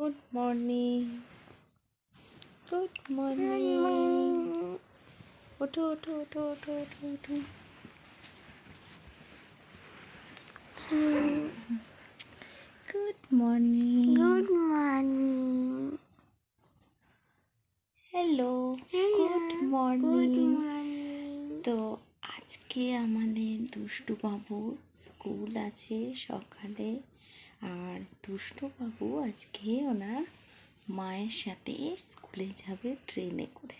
Good morning good morning ওঠো ওঠো ওঠো ওঠো ওঠো ওঠো good morning good morning hello good morning তো আজকে আমাদের দুষ্টু বাবুর স্কুল আছে সকালে। আর দুষ্টু বাবু আজকে ওনার মায়ের সাথে স্কুলে যাবে ট্রেনে করে।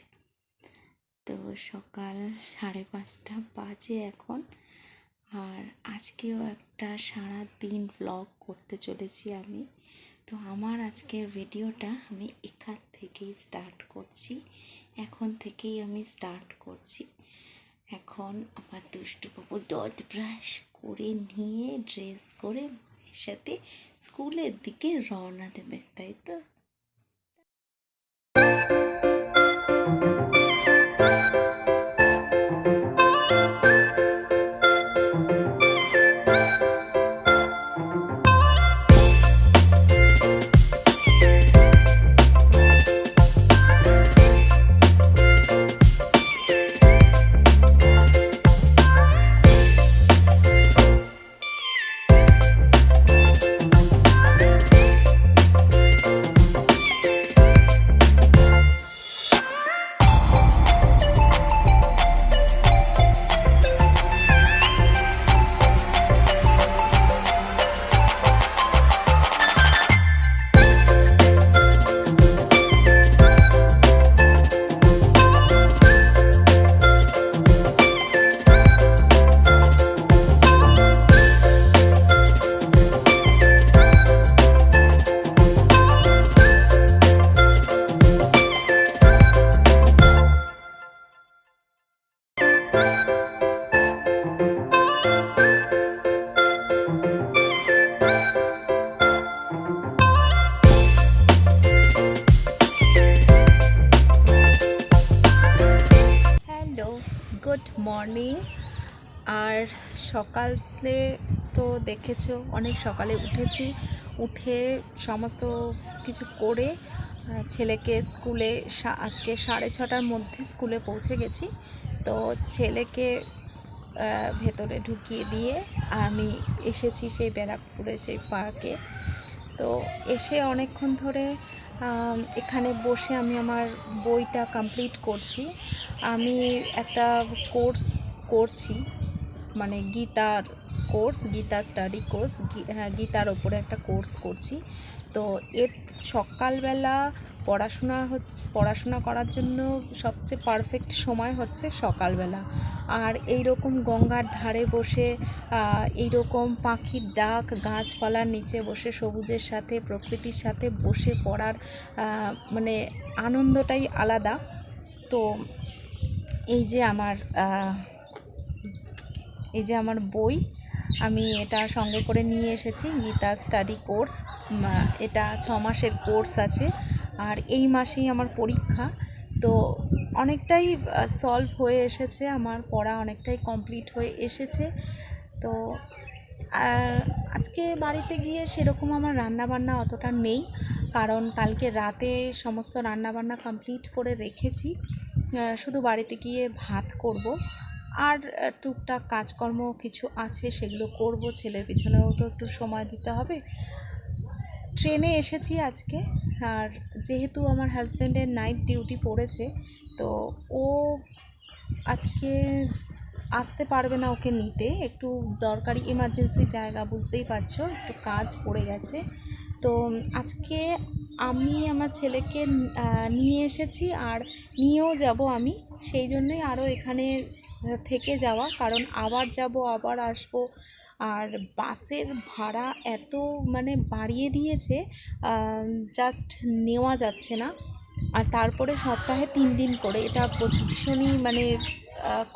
তো সকাল সাড়ে পাঁচটা বাজে এখন। আর আজকেও একটা সারা দিন ব্লগ করতে চলেছি আমি। তো আমার আজকের ভিডিওটা আমি এখান থেকেই স্টার্ট করছি। এখন থেকেই আমি স্টার্ট করছি। এখন আমার দুষ্টু বাবু ডট ব্রাশ করে নিয়ে ড্রেস করে সাথে স্কুলের দিকে রওনা দেবে তাই তো? সকালে তো দেখেছ, অনেক সকালে উঠেছি। উঠে সমস্ত কিছু করে ছেলেকে স্কুলে আজকে সাড়ে ছটার মধ্যে স্কুলে পৌঁছে গেছি। তো ছেলেকে ভেতরে ঢুকিয়ে দিয়ে আমি এসেছি সেই ব্যারাকপুরে সেই পার্কে। তো এসে অনেকক্ষণ ধরে এখানে বসে আমি আমার বইটা কমপ্লিট করছি। আমি একটা কোর্স করছি। মানে গীতার কোর্স, গীতা স্টাডি কোর্স হ্যাঁ গীতার ওপরে একটা কোর্স করছি। তো এর সকালবেলা পড়াশোনা হচ্ছে, পড়াশোনা করার জন্য সবচেয়ে পারফেক্ট সময় হচ্ছে সকালবেলা। আর এই রকম গঙ্গার ধারে বসে এই রকম পাখির ডাক, গাছপালার নিচে বসে, সবুজের সাথে, প্রকৃতির সাথে বসে পড়ার মানে আনন্দটাই আলাদা। তো এই যে আমার এই যে আমার বই, আমি এটা সঙ্গে করে নিয়ে এসেছি, গীতা স্টাডি কোর্স এটা ছ মাসের কোর্স আছে, আর এই মাসেই আমার পরীক্ষা। তো অনেকটাই সলভ হয়ে এসেছে, আমার পড়া অনেকটাই কমপ্লিট হয়ে এসেছে। তো আজকে বাড়িতে গিয়ে সেরকম আমার রান্নাবান্না অতটা নেই, কারণ কালকে রাতে সমস্ত রান্নাবান্না কমপ্লিট করে রেখেছি। শুধু বাড়িতে গিয়ে ভাত করব আর টুকটাক কাজকর্ম কিছু আছে সেগুলো করব, ছেলের পিছনেও তো একটু সময় দিতে হবে। ট্রেনে এসেছি আজকে, আর যেহেতু আমার হাজব্যান্ডের নাইট ডিউটি পড়েছে, তো ও আজকে আসতে পারবে না ওকে নিতে। একটু দরকারি ইমার্জেন্সি জায়গা, বুঝতেই পারছ, একটু কাজ পড়ে গেছে। তো আজকে আমি আমার ছেলেকে নিয়ে এসেছি আর নিয়েও যাব আমি। সেই জন্যই আরও এখানে থেকে যাওয়া, কারণ আবার যাব, আবার আসব। আর বাসের ভাড়া এত মানে বাড়িয়ে দিয়েছে জাস্ট নেওয়া যাচ্ছে না। আর তারপরে সপ্তাহে তিন দিন করে। এটা ভীষণই মানে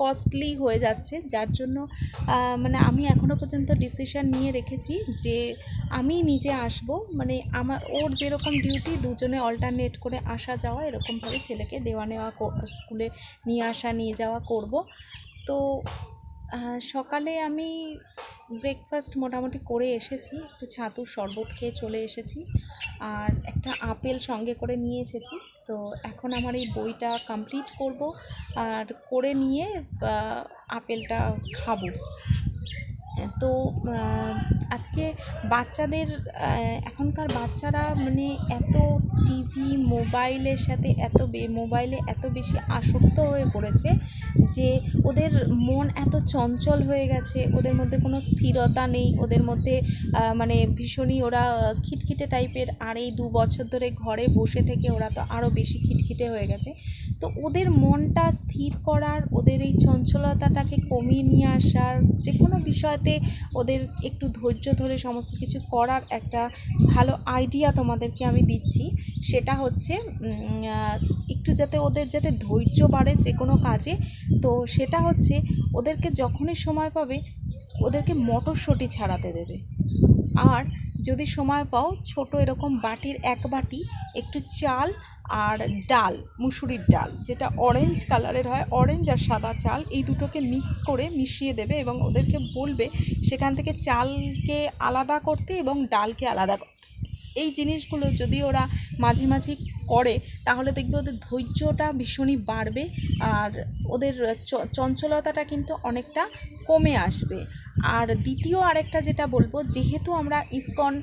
কস্টলি হয়ে যাচ্ছে, যার জন্য মানে আমি এখনও পর্যন্ত ডিসিশান নিয়ে রেখেছি যে আমি নিজে আসব। মানে আমার, ওর যেরকম ডিউটি দুজনে অল্টারনেট করে আসা যাওয়া, এরকমভাবে ছেলেকে দেওয়া নেওয়া স্কুলে নিয়ে আসা, নিয়ে যাওয়া করব। তো সকালে আমি ব্রেকফাস্ট মোটামুটি করে এসেছি। একটু ছাতুর শরবত খেয়ে চলে এসেছি। আর একটা আপেল সঙ্গে করে নিয়ে এসেছি। তো এখন আমার এই বইটা কমপ্লিট করব। আর করে নিয়ে আপেলটা খাব। তো আজকে বাচ্চাদের এখনকার বাচ্চারা মানে এত টিভি, মোবাইলের সাথে এত বে, মোবাইলে এত বেশি আসক্ত হয়ে পড়েছে যে ওদের মন এত চঞ্চল হয়ে গেছে, ওদের মধ্যে কোনো স্থিরতা নেই, ওদের মধ্যে মানে ভীষণই ওরা খিটখিটে টাইপের আর এই দু বছর ধরে ঘরে বসে থেকে ওরা তো আরও বেশি খিটখিটে হয়ে গেছে। তো ওদের মনটা স্থির করার, ওদের এই চঞ্চলতাটাকে কমিয়ে নিয়ে আসার যে কোনো বিষয়তে ওদের একটু ধৈর্য ধরে সমস্ত কিছু করার একটা ভালো আইডিয়া তোমাদেরকে আমি দিচ্ছি। সেটা হচ্ছে একটু যাতে ওদের যাতে ধৈর্য বাড়ে যে কোনো কাজে, তো সেটা হচ্ছে ওদেরকে যখনই সময় পাবে, ওদেরকে মটরশুঁটি ছাড়াতে দেবে। আর যদি সময় পাও, ছোট এরকম বাটির এক বাটি, একটু চাল আর ডাল, মুসুরির ডাল, যেটা অরেঞ্জ কালারের হয় অরেঞ্জ আর সাদা চাল, এই দুটোকে মিক্স করে মিশিয়ে দেবে এবং ওদেরকে বলবে সেখান থেকে চালকে আলাদা করতে এবং ডালকে আলাদা করতে এই জিনিসগুলো যদি ওরা মাঝে মাঝে করে, তাহলে দেখবে ওদের ধৈর্যটা ভীষণই বাড়বে আর ওদের চঞ্চলতাটা কিন্তু অনেকটা কমে আসবে। আর দ্বিতীয় আরেকটা যেটা বলব, যেহেতু আমরা ইসকন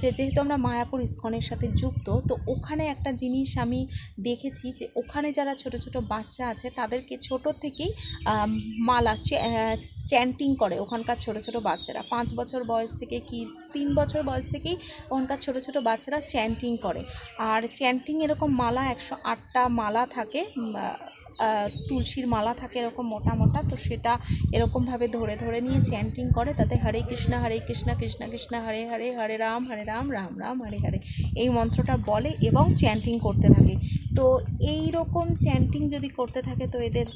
যে, যেহেতু আমরা মায়াপুর ইসকনের সাথে যুক্ত, তো ওখানে একটা জিনিস আমি দেখেছি যে, ওখানে যারা ছোট ছোট বাচ্চা আছে, তাদেরকে ছোট থেকেই মালা চ্যান্টিং করে ওখানকার ছোট ছোট বাচ্চারা। পাঁচ বছর বয়স থেকে কি তিন বছর বয়স থেকেই ওখানকার ছোট ছোট বাচ্চারা চ্যান্টিং করে। আর চ্যান্টিং এরকম মালা একশো আটটা মালা থাকে তুলসীর মালা থাকে এরকম মোটা মোটা, তো সেটা এরকমভাবে ধরে ধরে নিয়ে চ্যান্টিং করে তাতে হরে কৃষ্ণ হরে কৃষ্ণ কৃষ্ণ কৃষ্ণ, হরে হরে হরে রাম হরে রাম রাম রাম, হরে হরে এই মন্ত্রটা বলে এবং চ্যান্টিং করতে থাকে। তো এই রকম চ্যান্টিং যদি করতে থাকে তো এদের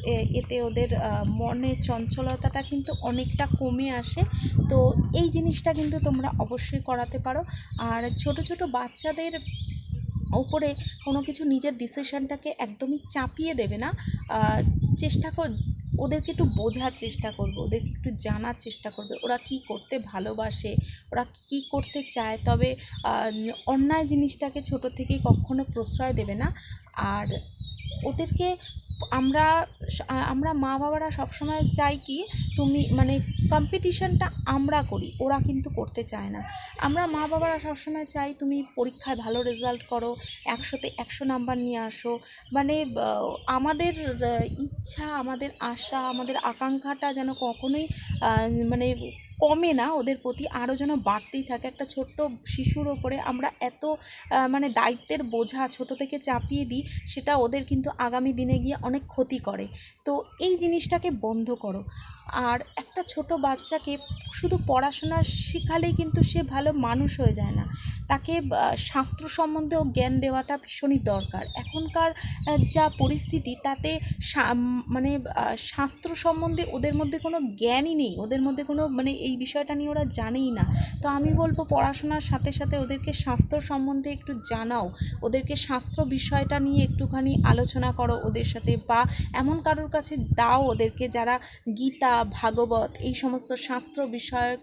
এতে ওদের মনের চঞ্চলতাটা কিন্তু অনেকটা কমে আসে। তো এই জিনিসটা কিন্তু তোমরা অবশ্যই করাতে পারো। আর ছোট ছোট বাচ্চাদের ওপরে কোনো কিছু নিজের ডিসিশনটাকে একদমই চাপিয়ে দেবে না। চেষ্টা কর, ওদেরকে একটু বোঝার চেষ্টা করবে, ওদেরকে একটু জানার চেষ্টা করবে, ওরা কি করতে ভালোবাসে, ওরা কি করতে চায়। তবে অন্যায় জিনিসটাকে ছোট থেকেই কখনো প্রশ্রয় দেবে না। আর ওদেরকে আমরা আমরা মা বাবারা সবসময় চাই কি, তুমি মানে কম্পিটিশনটা আমরা করি, ওরা কিন্তু করতে চায় না। আমরা মা বাবারা সবসময় চাই তুমি পরীক্ষায় ভালো রেজাল্ট করো একশোতে একশো নাম্বার নিয়ে আসো। মানে আমাদের ইচ্ছা, আমাদের আশা, আমাদের আকাঙ্ক্ষাটা যেন কখনোই মানে কমে না, ওদের প্রতি আরও যেন বাড়তেই থাকে। একটা ছোট্ট শিশুর ওপরে আমরা এত মানে দায়িত্বের বোঝা ছোট থেকে চাপিয়ে দিই, সেটা ওদের কিন্তু আগামী দিনে গিয়ে অনেক ক্ষতি করে। তো এই জিনিসটাকে বন্ধ করো। আর একটা ছোট বাচ্চাকে শুধু পড়াশোনা শেখালেই কিন্তু সে ভালো মানুষ হয়ে যায় না। তাকে শাস্ত্র সম্বন্ধেও জ্ঞান দেওয়াটা ভীষণই দরকার। এখনকার যা পরিস্থিতি, তাতে মানে শাস্ত্র সম্বন্ধে ওদের মধ্যে কোনো জ্ঞানই নেই। ওদের মধ্যে কোনো মানে এই বিষয়টা নিয়ে ওরা জানেই না। তো আমি বলব, পড়াশোনার সাথে সাথে ওদেরকে শাস্ত্র সম্বন্ধে একটু জানাও। ওদেরকে শাস্ত্র বিষয়টা নিয়ে একটুখানি আলোচনা করো ওদের সাথে বা এমন কারোর কাছে দাও ওদেরকে যারা গীতা ভাগবত এই সমস্ত শাস্ত্র বিষয়ক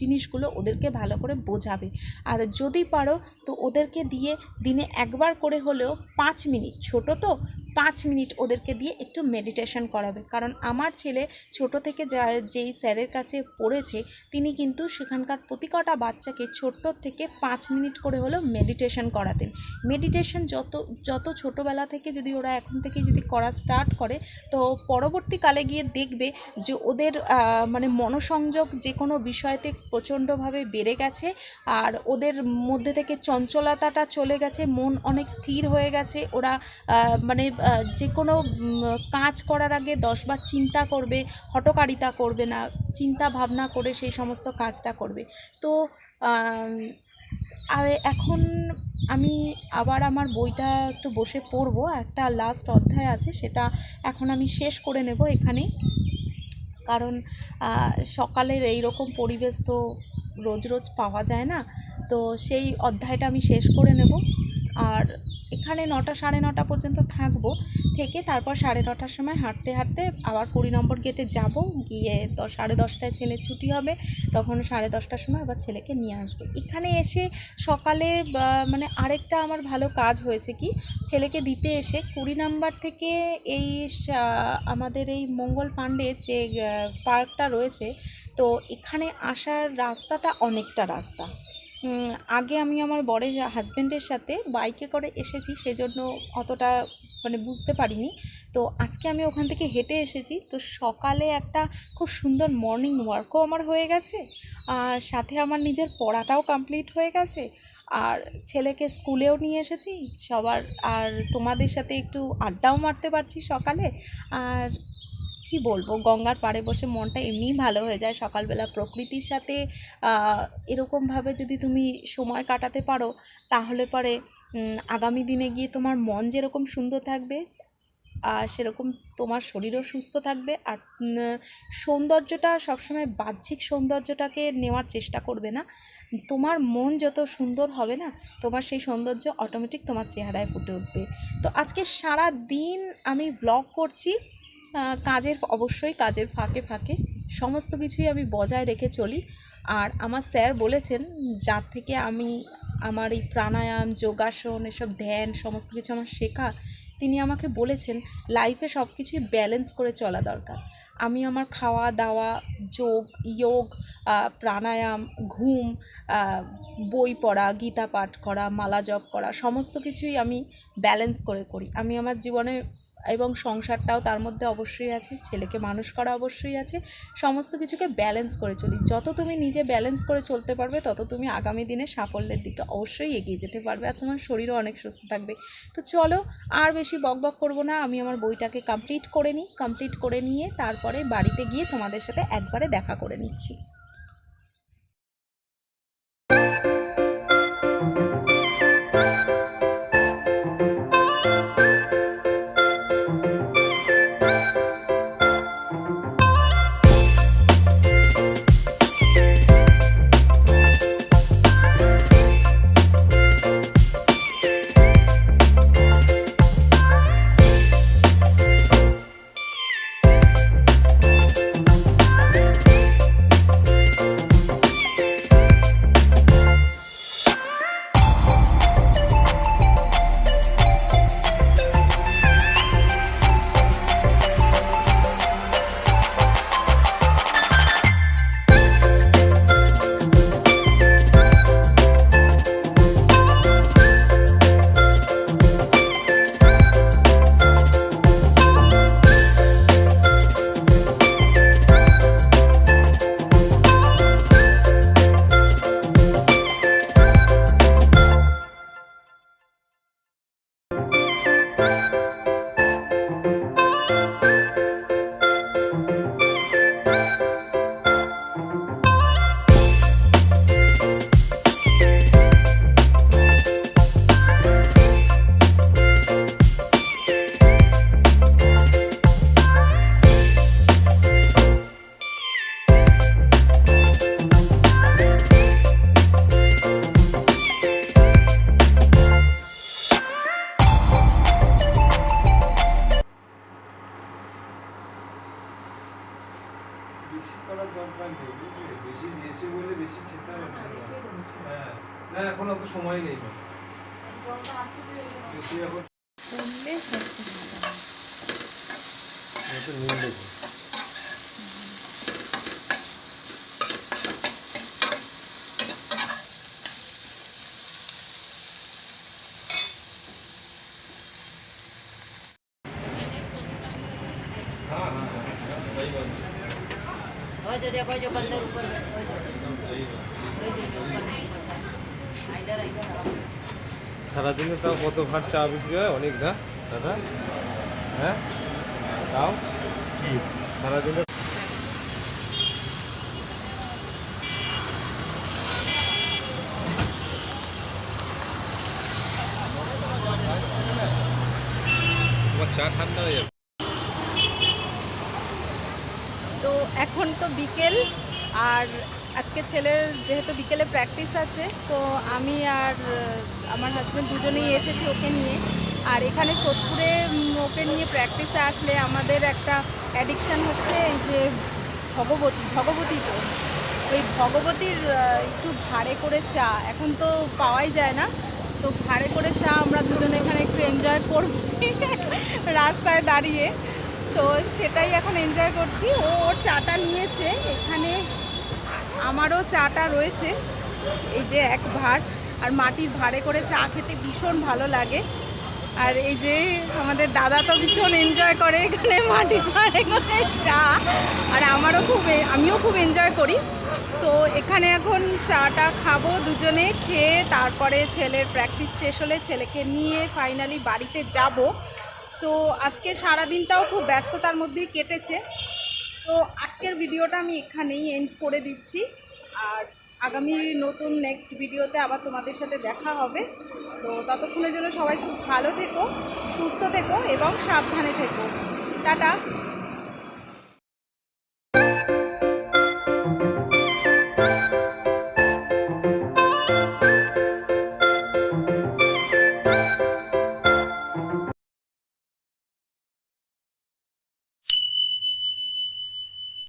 জিনিসগুলো ওদেরকে ভালো করে বোঝাবে। আর যদি পারো তো ওদেরকে দিয়ে দিনে একবার করে হলেও পাঁচ মিনিট। ছোট তো পাঁচ মিনিট ওদেরকে দিয়ে একটু মেডিটেশন করাবে। কারণ আমার ছেলে ছোট থেকে যা, যেই স্যারের কাছে পড়েছে, তিনি কিন্তু সেখানকার প্রতি কটা বাচ্চাকে ছোট্ট থেকে পাঁচ মিনিট করে হলেও মেডিটেশন করাতেন। মেডিটেশন যত যত ছোটোবেলা থেকে যদি ওরা এখন থেকে যদি করা স্টার্ট করে, তো পরবর্তীকালে গিয়ে দেখবে যে ওদের মানে মনোসংযোগ যে কোনো বিষয়তে প্রচণ্ডভাবে বেড়ে গেছে, আর ওদের মধ্যে থেকে চঞ্চলতাটা চলে গেছে, মন অনেক স্থির হয়ে গেছে, ওরা মানে যে কোনো কাজ করার আগে দশবার চিন্তা করবে হটকারিতা করবে না, চিন্তা ভাবনা করে সেই সমস্ত কাজটা করবে। তো আর এখন আমি আবার আমার বইটা একটু বসে পড়ব, একটা লাস্ট অধ্যায় আছে, সেটা এখন আমি শেষ করে নেব এখানে। কারণ সকালের এই রকম পরিবেশ তো রোজ রোজ পাওয়া যায় না, তো সেই অধ্যায়টা আমি শেষ করে নেব। আর এখানে নটা, সাড়ে নটা পর্যন্ত থাকব। থেকে তারপর সাড়ে নটার সময় হাঁটতে হাঁটতে আবার কুড়ি নম্বর গেটে যাব। গিয়ে দশ সাড়ে দশটায় ছেলের ছুটি হবে। তখন সাড়ে দশটার সময় আবার ছেলেকে নিয়ে আসব। এখানে এসে সকালে মানে আরেকটা আমার ভালো কাজ হয়েছে কি? ছেলেকে দিতে এসে কুড়ি নাম্বার থেকে এই আমাদের এই মঙ্গল পাণ্ডে যে পার্কটা রয়েছে, তো এখানে আসার রাস্তাটা অনেকটা রাস্তা। আগে আমি আমার বরের হাজব্যান্ডের সাথে বাইকে করে এসেছি, সেজন্য অতটা মানে বুঝতে পারিনি। তো আজকে আমি ওখান থেকে হেঁটে এসেছি। তো সকালে একটা খুব সুন্দর মর্নিং ওয়ার্কও আমার হয়ে গেছে। আর সাথে আমার নিজের পড়াটাও কমপ্লিট হয়ে গেছে। আর ছেলেকে স্কুলেও নিয়ে এসেছি। সবার আর তোমাদের সাথে একটু আড্ডাও মারতে পারছি সকালে। আর কি বলব? গঙ্গার পাড়ে বসে মনটা এমনিই ভালো হয়ে যায় সকালবেলা। প্রকৃতির সাথে এরকমভাবে যদি তুমি সময় কাটাতে পারো, তাহলে পরে আগামী দিনে গিয়ে তোমার মন যেরকম সুন্দর থাকবে সেরকম তোমার শরীরও সুস্থ থাকবে। আর সৌন্দর্যটা সবসময় বাহ্যিক সৌন্দর্যটাকে নেওয়ার চেষ্টা করবে না। তোমার মন যত সুন্দর হবে না, তোমার সেই সৌন্দর্য অটোমেটিক তোমার চেহারায় ফুটে উঠবে। তো আজকে সারা দিন আমি ব্লগ করছি। কাজের অবশ্যই কাজের ফাঁকে ফাঁকে সমস্ত কিছুই আমি বজায় রেখে চলি। আর আমার স্যার বলেছেন, যার থেকে আমি আমার এই প্রাণায়াম, যোগাসন, এসব ধ্যান, সমস্ত কিছু আমার শেখা। তিনি আমাকে বলেছেন লাইফে সব কিছুই ব্যালেন্স করে চলা দরকার। আমি আমার খাওয়া, দাওয়া, যোগ যোগ প্রাণায়াম, ঘুম বই পড়া, গীতা পাঠ করা, মালা জপ করা, সমস্ত কিছুই আমি ব্যালেন্স করে করি। আমি আমার জীবনে এবং সংসারটাও তার মধ্যে অবশ্যই আছে, ছেলেকে মানুষ করা অবশ্যই আছে, সমস্ত কিছুকে ব্যালেন্স করে চলি। যত তুমি নিজে ব্যালেন্স করে চলতে পারবে, তত তুমি আগামী দিনে সাফল্যের দিকে অবশ্যই এগিয়ে যেতে পারবে আর তোমার শরীরও অনেক সুস্থ থাকবে। তো চলো, আর বেশি বক বক করব না, আমি আমার বইটাকে কমপ্লিট করে নিই কমপ্লিট করে নিয়ে তারপরে বাড়িতে গিয়ে তোমাদের সাথে একবারে দেখা করে নিচ্ছি। বেশি করার দরকার নেই বুঝলি? বেশি দিয়েছে বলে বেশি খেতে হবে না। হ্যাঁ। না এখন অত সময় নেই। বেশি এখন নুন দেবো সারাদিনে তাও কত ভাট চা বিক্রি হয়? অনেক না? দাদা? হ্যাঁ? তাও কি? সারাদিনে তো এখন তো বিকেল আর আজকে ছেলের যেহেতু বিকেলে প্র্যাকটিস আছে, তো আমি আর আমার হাজব্যান্ড দুজনেই এসেছি ওকে নিয়ে। আর এখানে সোদপুরে ওকে নিয়ে প্র্যাকটিসে আসলে আমাদের একটা অ্যাডিকশান হচ্ছে এই যে ভগবতী ভগবতী তো। ওই ভগবতীর একটু ভাড়ে করে চা। এখন তো পাওয়াই যায় না। তো ভাড়ে করে চা আমরা দুজনে এখানে একটু এনজয় করব। রাস্তায় দাঁড়িয়ে। তো সেটাই এখন এনজয় করছি। ও ওর চাটা নিয়েছে। এখানে আমারও চাটা রয়েছে। এই যে এক ভাড় আর মাটির ভাড়ে করে চা খেতে ভীষণ ভালো লাগে। আর এই যে আমাদের দাদা তো ভীষণ এনজয় করে এখানে মাটির ভাড়ে করে চা। আর আমারও খুব আমিও খুব এনজয় করি। তো এখানে এখন চাটা খাব দুজনে, খেয়ে তারপরে ছেলের প্র্যাকটিস শেষ হলে ছেলেকে নিয়ে ফাইনালি বাড়িতে যাব। তো আজকে সারা দিনটাও খুব ব্যস্ততার মধ্যেই কেটেছে। তো আজকের ভিডিওটা আমি এখানেই এন্ড করে দিচ্ছি। আর আগামী নতুন নেক্সট ভিডিওতে আবার তোমাদের সাথে দেখা হবে। তো ততক্ষণের জন্য সবাই খুব ভালো থেকো, সুস্থ থেকো এবং সাবধানে থেকো। টাটা।